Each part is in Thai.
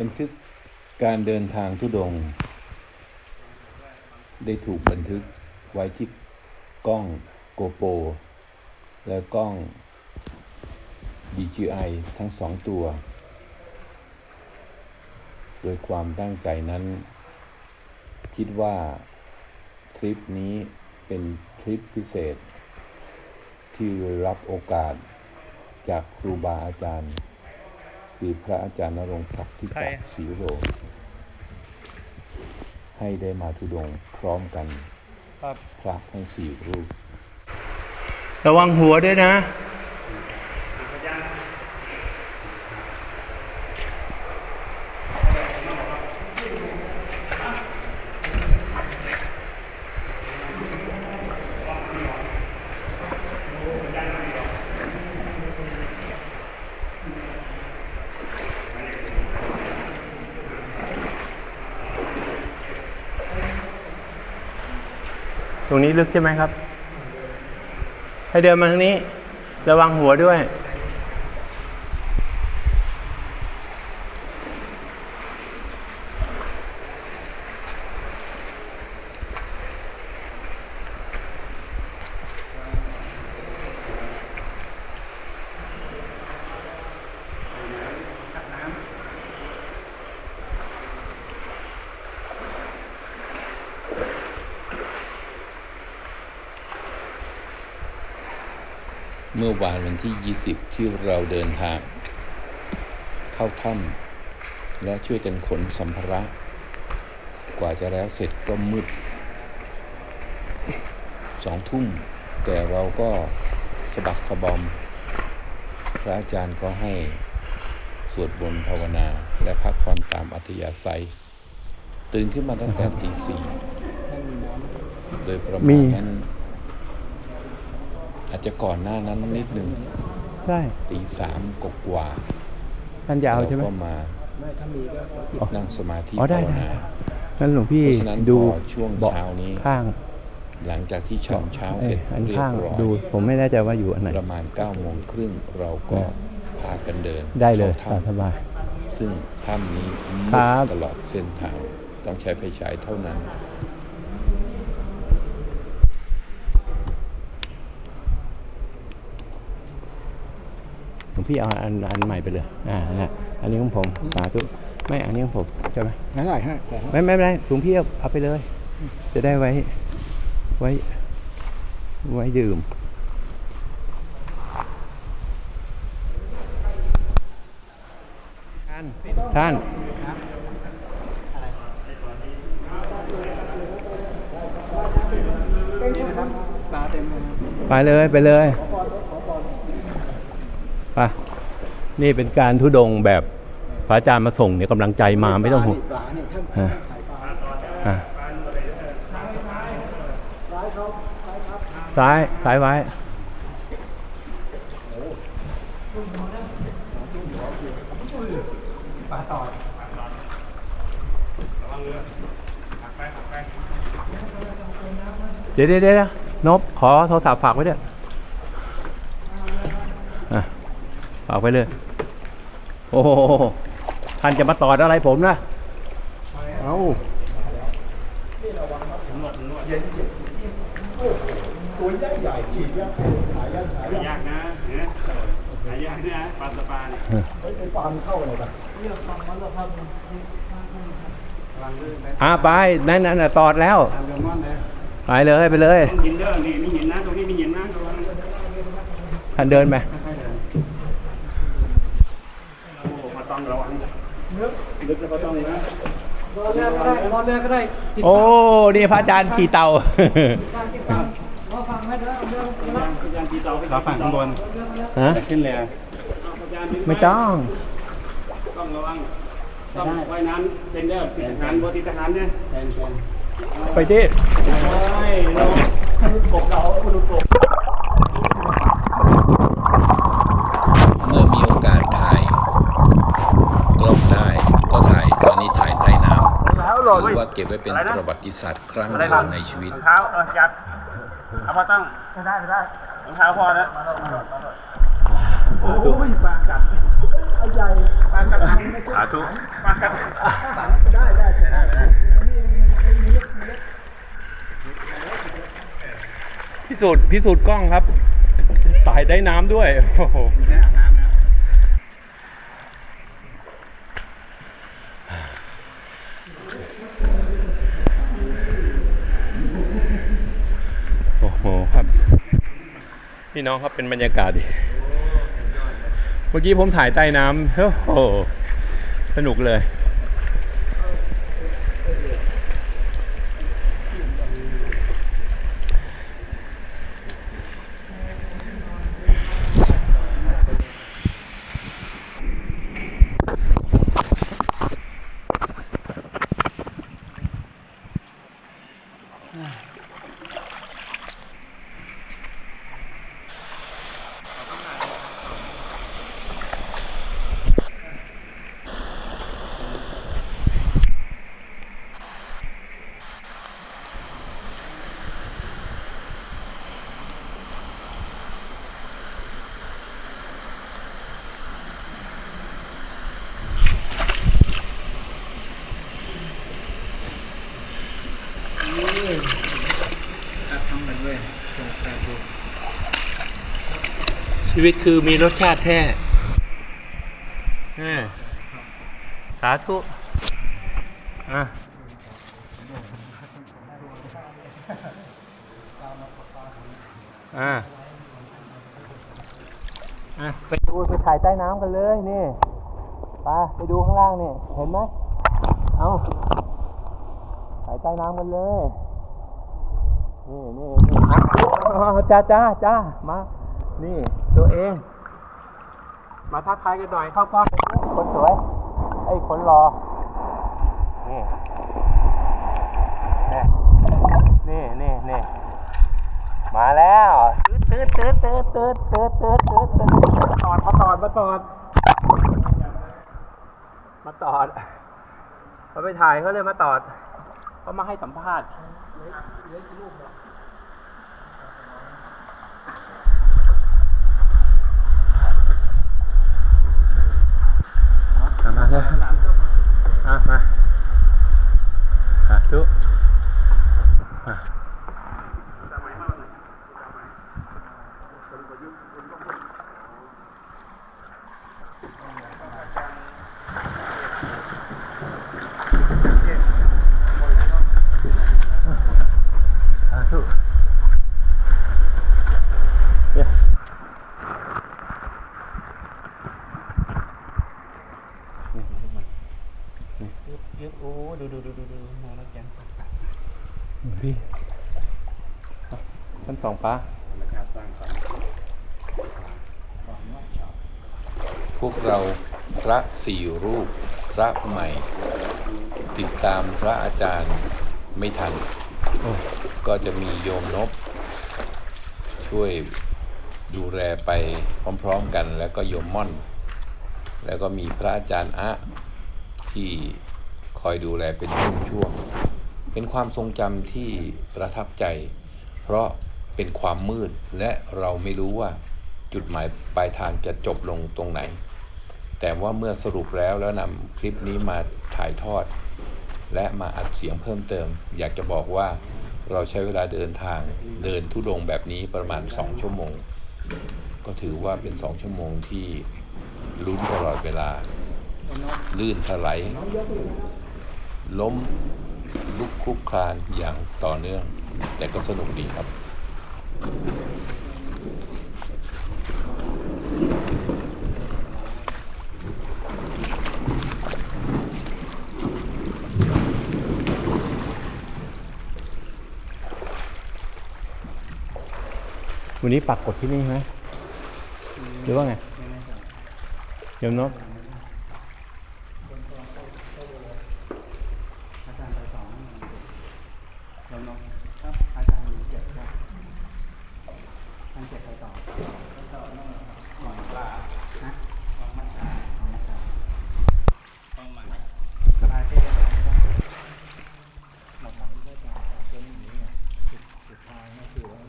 บันทึกการเดินทางทุดง ได้ถูกบันทึกไว้ที่กล้องโกโปรและกล้อง DJI ทั้งสองตัว โดยความตั้งใจนั้น คิดว่าทริปนี้เป็นทริปพิเศษ ที่รับโอกาสจากครูบาอาจารย์ คือพระอาจารย์นรงค์ศักดิ์ที่ใครตะศรีโรให้ได้มาทุดงค์พร้อมกันครับ พระทั้งสี่รูประวังหัวด้วยนะ รงนี้ลึกใช่ไหมครับ ให้เดินมาทางนี้ ระวังหัวด้วย เมื่อวานวันที่ 20 ที่เราเดินทาง เข้าถ้ำและช่วยกันขนสัมภาระ กว่าจะแล้วเสร็จก็มืดสองทุ่ม แต่เราก็สะบักสะบอม พระอาจารย์ก็ให้สวดบนภาวนาและพักผ่อนตามอัธยาศัย ตื่นขึ้นมาตั้งแต่ตีสี่โดยประมีมาณนั้น อาจจะก่อนหน้านั้นนิดหนึ่งใช่ตีสามกว่าท่านยาวใช่ไหมเราก็มานั่งสมาธิอ๋อได้ภาวได้นางั้นหลวงพี่เพราะฉะนั้นดูพอช่วงเบาะเช้านี้ข้าง หลังจากที่ฉันเช้าเสร็จอ้ยอันเรียบข้างร้อยดู ผมไม่แน่ใจว่าอยู่อันไหนประมาณ9ก้าโมงครึ่งเราก็พากันเดิน ได้เลยข้าสถ้บายำซึ่งถ้ำนี้มืครัดบตลอดเส้นทางต้องใช้ไฟฉายเท่านั้น หลวง พี่เอาอันอันใหม่ไปเลยอ่านะอันนี้ของผมสาธุไม่อันนี้ของผมใช่ไหมงั้นได้ฮะไม่ไม่เป็นไรหลวงพี่เอาเอาไปเลย จะได้ไว้ ไว้ ไว้ดื่มท่านท่านปลาเต็มเลยครับไปเลย ไปเลย ไปนี่เป็นการทุดงค์แบบพระอาจารย์มาส่งเนี่ยกำลังใจมาไม่ต้องห่วงปลาเนี่ยท่านอะขายปลาอะซ้ายซ้ายไว้ ปลาต่อยเดี๋ยวเดี๋ยวเดี๋ยวนบขอโทรศัพท์ฝากไว้ด้วยอะ ฝากไว้เลย โอ้โหท่านจะมาตอดอะไรผมนะเอาตัวใหญ่ใหญ่ฉีดยาขายยาขายยายากนะเนี่ยหายากนะปลาสปาเนี่ยเฮ้ยไอ้ปลามันเข้าอะไรกันอะไปนั่นนั่นน่ะตอดแล้วทำเรื่องมันเลยไปเลยไปเลยต้องหินเด้อนี่มีหินนะตรงนี้มีหินนะตรงนั้นท่านเดินไป โอ้มา ต้องระวังลึกลึกแล้วก็ต้องนะนอนเรือก็ได้นอนเรือก็ได้โอ้ นี่พระอาจารย์ขี่เต่ามาฟังให้ด้วยเอาเรือพยายามพยายามตีเตาไปขาฝั่งข้างบนฮะ ขึ้นเรือพยายามดึไม่ต้อง ต้องระวังต้องว่ายน้ำเป็นเด้อติดทหารบติดทหารเนี่ยแทนแทนไปดิโอ้ยเรากบเราคุณกบ หรือว่าเก็บไว้เป็นประวัติศาสตร์ครั้งหนึ่งในชีวิตรองเท้าเออยัดเอามาตั้งได้ได้รองเท้าพอแล้วโอ้ยปากกัดไอ้ใหญ่ปากกัดสาธุปากกัดได้ได้ได้พิสูจน์พิสูจน์กล้องครับ ตายได้น้ำด้วยโอ้โห น้องครับเป็นบรรยากาศดิเมื่อกี้ผมถ่ายใต้น้ำโอ้โหสนุกเลย วิตคือมีรสชาติแท้สาธุอะอะอะไปดูไปถ่ายใต้น้ำกันเลยนี่ไปไปดูข้างล่างนี่เห็นไหมเอาถ่ายใต้น้ำกันเลยนี่นี่นี่อะจ้าจ้าจ้ามานี่ ตัวเอง มาทักทายกันหน่อยเข้ากล้องคนสวย ไอ้คนรอ นี่ นี่นี่นี่มาแล้วตืดตืดตืดตืดตืดตืดตืดตืดตืดตอดมาตอดมาตอดมาตอดมาไปถ่ายเขาเลยมาตอดเขามาให้สัมภาษณ์ มาเลย อะมาสาธุมาสาธุเดี๋ยว ยึด โอ้ดูดูดูดูดูมองแล้วแกนพี่ชั้นสองป้าธรรมชาติสร้างสรรค์พวกเราพระสี่รูป พระใหม่ ติดตามพระอาจารย์ไม่ทัน ก็จะมีโยมนบ ช่วยดูแลไปพร้อมๆกัน แล้วก็โยมม่อน แล้วก็มีพระอาจารย์อะที่ อยดูแลเป็นช่วงๆเป็นความทรงจำที่ประทับใจ เพราะเป็นความมืดและเราไม่รู้ว่าจุดหมายปลายทางจะจบลงตรงไหน แต่ว่าเมื่อสรุปแล้วแล้วนำคลิปนี้มาถ่ายทอด และมาอัดเสียงเพิ่มเติม อยากจะบอกว่าเราใช้เวลาเดินทางเดินทุดงแบบนี้ประมาณ 2 ชั่วโมง ก็ถือว่าเป็น 2 ชั่วโมงที่ลุ้นตลอดเวลา ลื่นถลาย ล้มลุกคลุกคลานอย่างต่อเนื่อง แต่ก็สนุกดีครับ วันนี้ปักกดที่นี่ไหมหรือว่าไงโยมนก อาจารย์ไปสองเราลองครับอาจารย์เจ็ดครับท่านเจ็ดไปต่อหวังว่านะหวังมัจฉาหวังมัจฉาหวังมันสบายเต้หมดหลังก็จะเป็นอย่างนี้เนี่ยสุดสุดท้ายก็คือว่า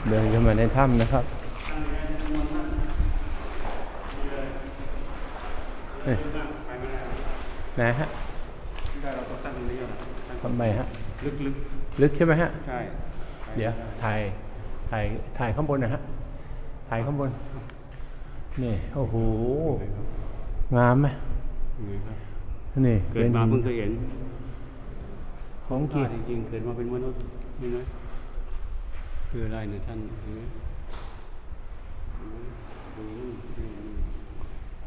อ เดินเข้ามาในถ้ำนะครับเฮ้ยไหนฮะได้เราต้องตั้งตรงนี้ก่อนตั้งทำไมฮะ ลึกลึกใช่ไหมฮะๆใช่ เดี๋ยว ถ่าย ถ่าย ถ่ายข้างบนนะฮะ ถ่ายข้างบน นี่ โอ้โห งามไหมนี่ครับนี่เกิดมาเพิ่งเคยเห็น ของจริงจริงๆเกิดมาเป็นมนุษย์นี่นะ คืออะไรเนี่ยท่าน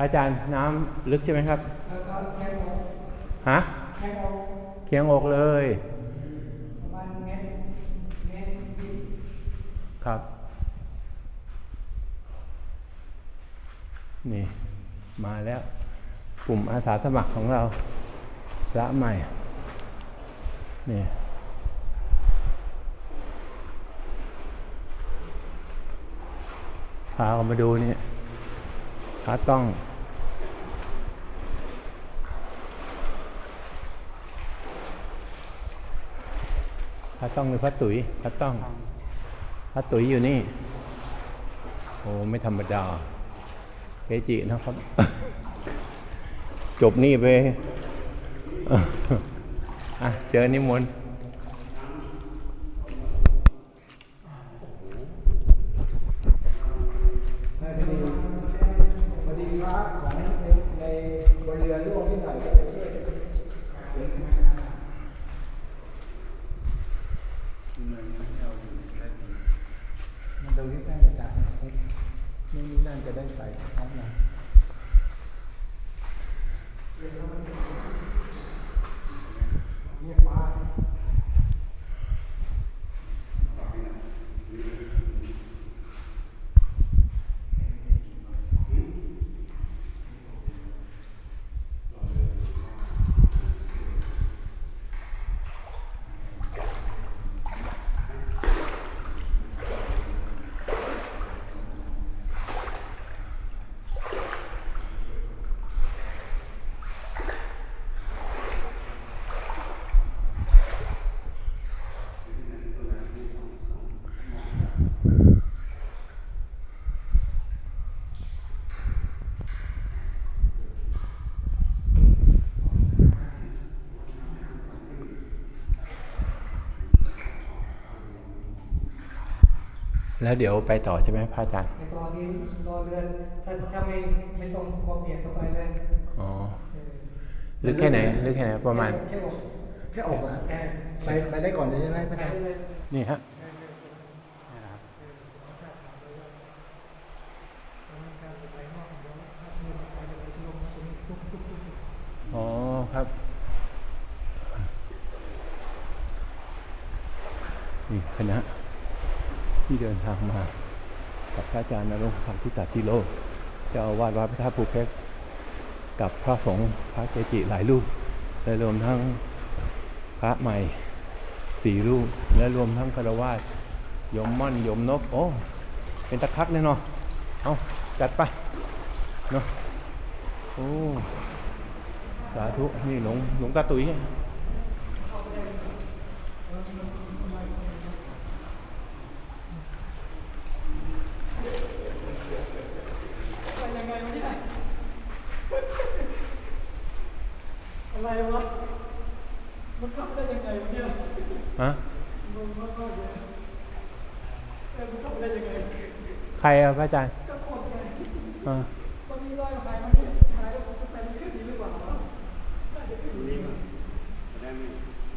อาจารย์น้ำลึกใช่ไหมครับฮะเคียงอกเลยครับ นี่ มาแล้วกลุ่มอาสาสมัครของเราพระใหม่ นี่ พาเขามาดูนี่พระต้องพระต้องหรือพระตุ๋ยพระต้องพระตุ๋ยอยู่นี่ โอ้ไม่ธรรมดาเกจินะครับ จบนี่ไปอะเจอนิมนต์ พอดีพอดีพระของในในบนเรือร่วงที่ไหนก็ไปช่วย มันตรงนี้ได้อาจารย์นี่นี่นั่นจะได้ใส่พร้อมนะ แล้วเดี๋ยวไปต่อใช่ไหมพระอาจารย์ในตัวที่รอเรือนถ้าถ้าไม่ไม่ตรงคอเปียกเข้าไปเลยอ๋อลึกแค่ไหนลึกแค่ไหนประมาณแค่บอกแค่ออกนะแค่ไปไปได้ก่อนเลยใช่ไหมพระไปอาจารย์เลยนี่ฮะ อ๋อครับ นี่คณะ ที่เดินทางมา กับพระอาจารย์นรงศักดิ์ทิตาธิโลกเจ้าอาวาสวัดพระธาตุภูเพชรกับพระสงฆ์พระเกจิหลายรูปและรวมทั้งพระใหม่สี่รูป และรวมทั้งคารวาสยมม่อนยมนกโอ้เป็นตะคักเลยเนาะเอาจัดไปเนาะโอ้สาธุนี่หลวงหลวงตาตุ๋ยฮะ ใครอะพระอาจารย์อ่า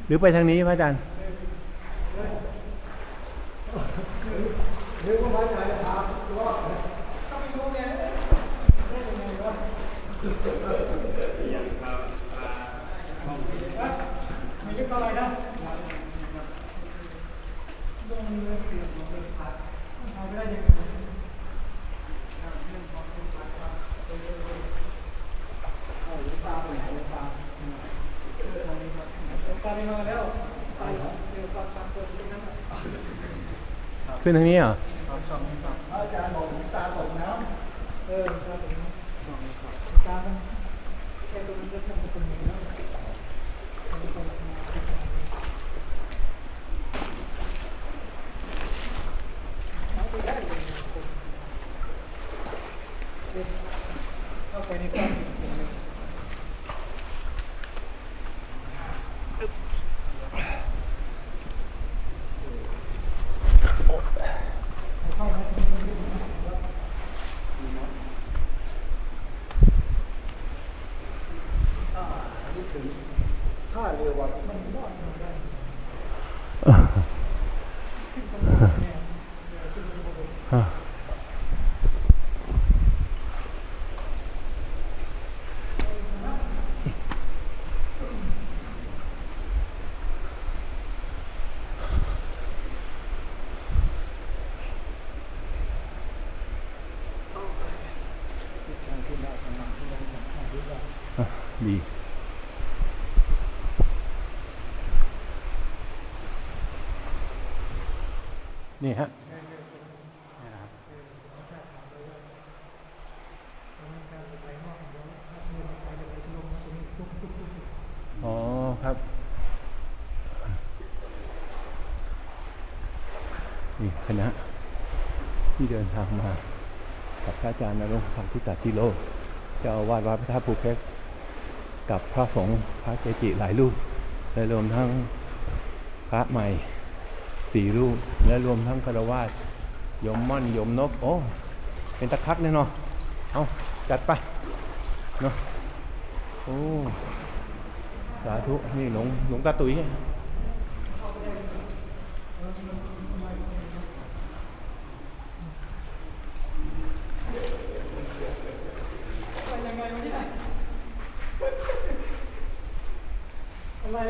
หรือไปทางนี้พระอาจารย์ไม่ก็อะไรนะ ขึ้นทางนี้เหรออาจารย์บอกหลวงตาตกน้ำตาเป็น ดี นี่ฮะ อ๋อครับ นี่คณะที่เดินทางมากับพระอาจารย์นรงค์ศักดิ์ทิตาธิโลเจ้าวาสวัดพระธาตุภูเพชรกับพระสงฆ์พระเกจิหลายรูปและรวมทั้งพระใหม่สี่รูป และรวมทั้งคารวาสยมม่อนยมนก โอ้ เป็นตะคักแน่นอนเอาจัดไปเนาะโอ้ สาธุ นี่หลวงหลวงตาตุ๋ย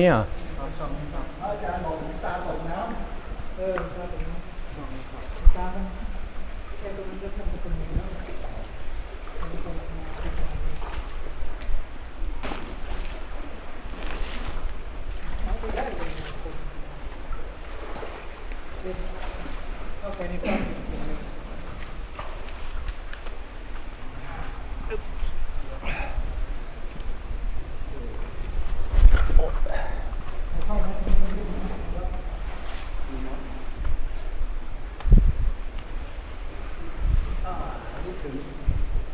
นี้เหรออาจารย์บอกตาตกน้ำเออตาตกน้ำตามันแค่ตรงนี้ก็ทำเป็นแล้ว เข้าไปในความจริงเลย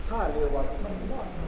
ถ้าเรือวัดมันรอดมา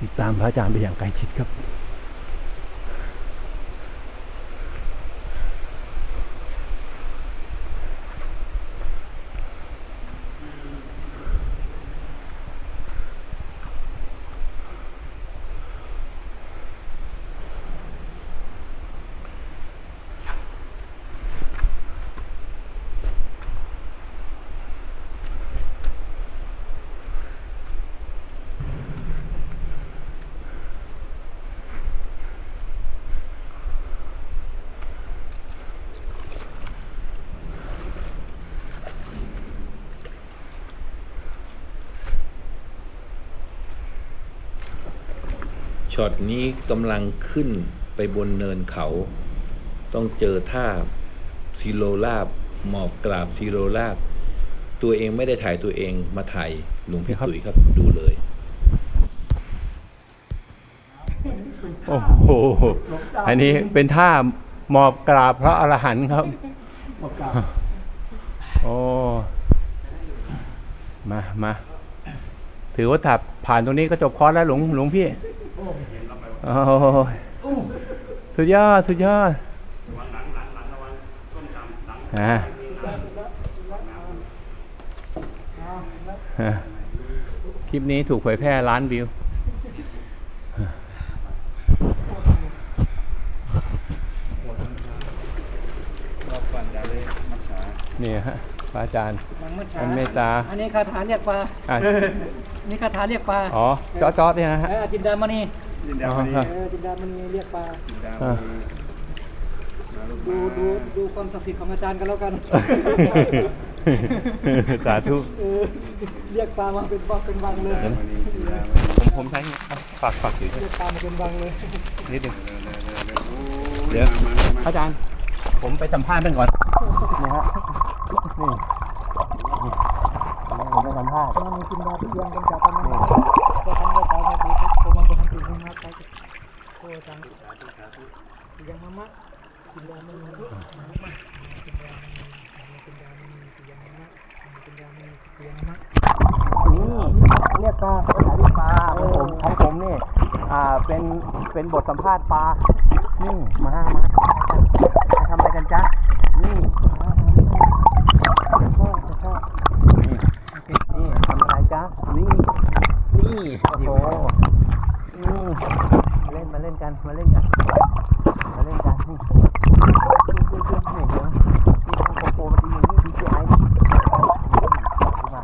ติดตามพระอาจารย์ไปอย่างใกล้ชิดครับ ช็อตนี้กำลังขึ้นไปบนเนินเขา ต้องเจอท่าซีโรลาบ หมอบกราบซีโรลาบ ตัวเองไม่ได้ถ่ายตัวเองมาถ่ายหลวงพี่ตุ๋ยครับดูเลย โอ้โห อันนี้เป็นท่าหมอบกราบพระอรหันต์ครับ โอ้ มามา ถือว่าถับผ่านตรงนี้ก็จบคอร์สแล้วหลวงหลวงพี่ โอ้ยสุดยอด สุดยอดฮะฮะคลิปนี้ถูกเผยแพร่ล้านวิวรอบก่อนจะเลยมัดขานี่ฮะพระอาจารย์มันมืดช้าอันเมตตา อันนี้คาถาเรียกปลาอะอั นนี้คาถาเรียกปลาอ๋อจอจอเนี่ยนะฮะ เออจินดามณีดินดาวนี้อ๋อครับเออจินดามณีเรียกปลาดินดาวอ่านี้ดูดูดูความศักดิ์สิทธิ์ของอาจารย์กันแล้วกัน สาธุ เออเรียกปลามาเป็นวังเป็นวังเลย ผมผมใช้อะฝากฝากอยู่ด้วยเรียกปลามาเป็นวังเลยนิดนึง เดี๋ยว อาจารย์ ผมไปสัมภาษณ์ท่านก่อนนี่ฮะนี่ผมไปสัมภาษณ์ Kami pindah ke yang kencatan ini. Kau tangga kau tadi, kau mau kau henti rumah kau. พ่อจังยังมะมะกินยามันมักินยามันกินยามันกินยามักินยามันกินยามันเรียกปลาภาษาที่ปลาของผมของผมนี่อ่าเป็นเป็นบทสัมภาษณ์ปลานี่มามามาทำอะไรกันจ๊ะนี่นี่นี่ทำอะไรจ๊ะนี่นี่โอ้โหนี่มาเล่นมาเล่นกันมาเล่นกันมาเล่นกันนี่นี่นี่นี่เดี๋ยวนี่ทางโปรมันดีอย่างนี้ดีเจไอนี่มา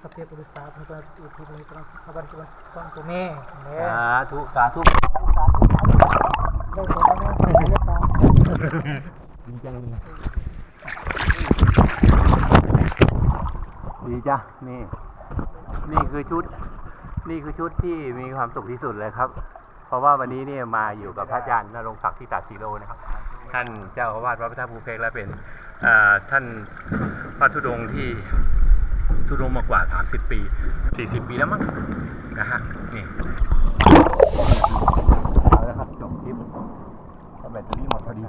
Sakya pulis taat ng mga iti ng mga kabar ko kung kumi. สาธุสาธุ Daw ko na sa pa. ดีจังเลยดีจ้ะนี่ นี่คือชุด นี่คือชุดที่มีความสุขที่สุดเลยครับ เพราะว่าวันนี้เนี่ยมาอยู่กับพระอาจารย์นรงศักดิ์ที่ตัดสีโลนะครับ ท่านเจ้าอาวาสวัดพระธาตุภูเพกและเป็นอ่าท่าน พระธุดงค์ที่ธุดงค์มากว่า 30 ปี 40 ปีแล้วมั้งนะฮะนี่เอาแล้วครับจบคลิปแบตเตอรี่หมดพอดี